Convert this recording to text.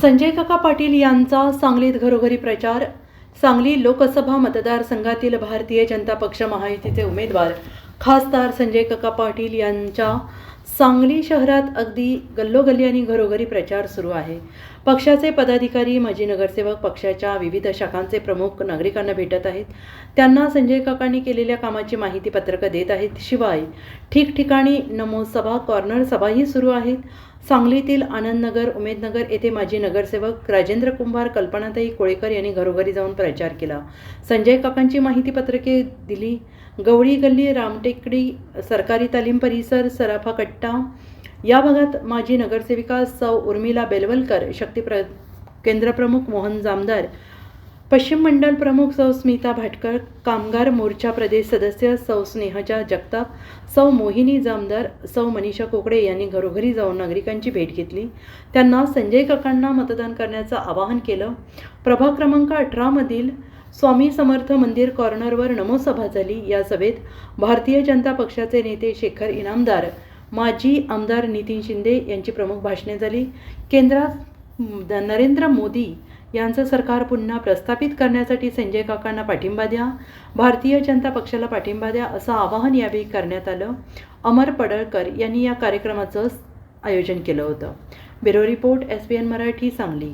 संजय काका पाटील यांचा सांगलीत घरोघरी प्रचार. सांगली लोकसभा मतदारसंघातील भारतीय जनता पक्ष महायुतीचे उमेदवार. खासदार संजय काका पाटील यांच्या सांगली शहरात अगदी गल्लोगल्ली आणि घरोघरी प्रचार सुरू आहे. पक्षाचे पदाधिकारी माजी नगरसेवक पक्षाच्या विविध शाखांचे प्रमुख नागरिकांना भेटत आहेत. त्यांना संजय काकांनी केलेल्या कामाची माहिती पत्रकं देत आहेत. शिवाय ठिकठिकाणी नमो सभा कॉर्नर सभाही सुरू आहेत. सांगलीतील आनंदनगर उमेदनगर येथे माजी नगरसेवक राजेंद्र कुंभार कल्पनाताई कोळेकर यांनी घरोघरी जाऊन प्रचार केला. संजय काकांची माहिती पत्रके दिली. गवळी गल्ली रामटेकडी सरकारी तालीम परिसर सराफा कट्टा. या भागात माजी नगरसेविका सौ उर्मिला बेलवलकर शक्ती प्र केंद्रप्रमुख मोहन जामदार पश्चिम मंडल प्रमुख सौ स्मिता भाटकर कामगार मोर्चा प्रदेश सदस्य सौ स्नेहजा जगताप सौ मोहिनी जामदार सौ मनीषा कोकडे यांनी घरोघरी जाऊन नागरिकांची भेट घेतली. त्यांना संजय काकांना मतदान करण्याचं आवाहन केलं. प्रभाग क्रमांक अठरामधील स्वामी समर्थ मंदिर कॉर्नरवर नमोसभा झाली. या सभेत भारतीय जनता पक्षाचे नेते शेखर इनामदार माजी आमदार नितीन शिंदे यांची प्रमुख भाषणे झाली. केंद्रात नरेंद्र मोदी यांचं सरकार पुन्हा प्रस्थापित करण्यासाठी संजय काकांना पाठिंबा द्या भारतीय जनता पक्षाला पाठिंबा द्या असं आवाहन यावेळी करण्यात आलं. अमर पडळकर यांनी या कार्यक्रमाचं आयोजन केलं होतं. Bureau report S B N Marathi Sangli.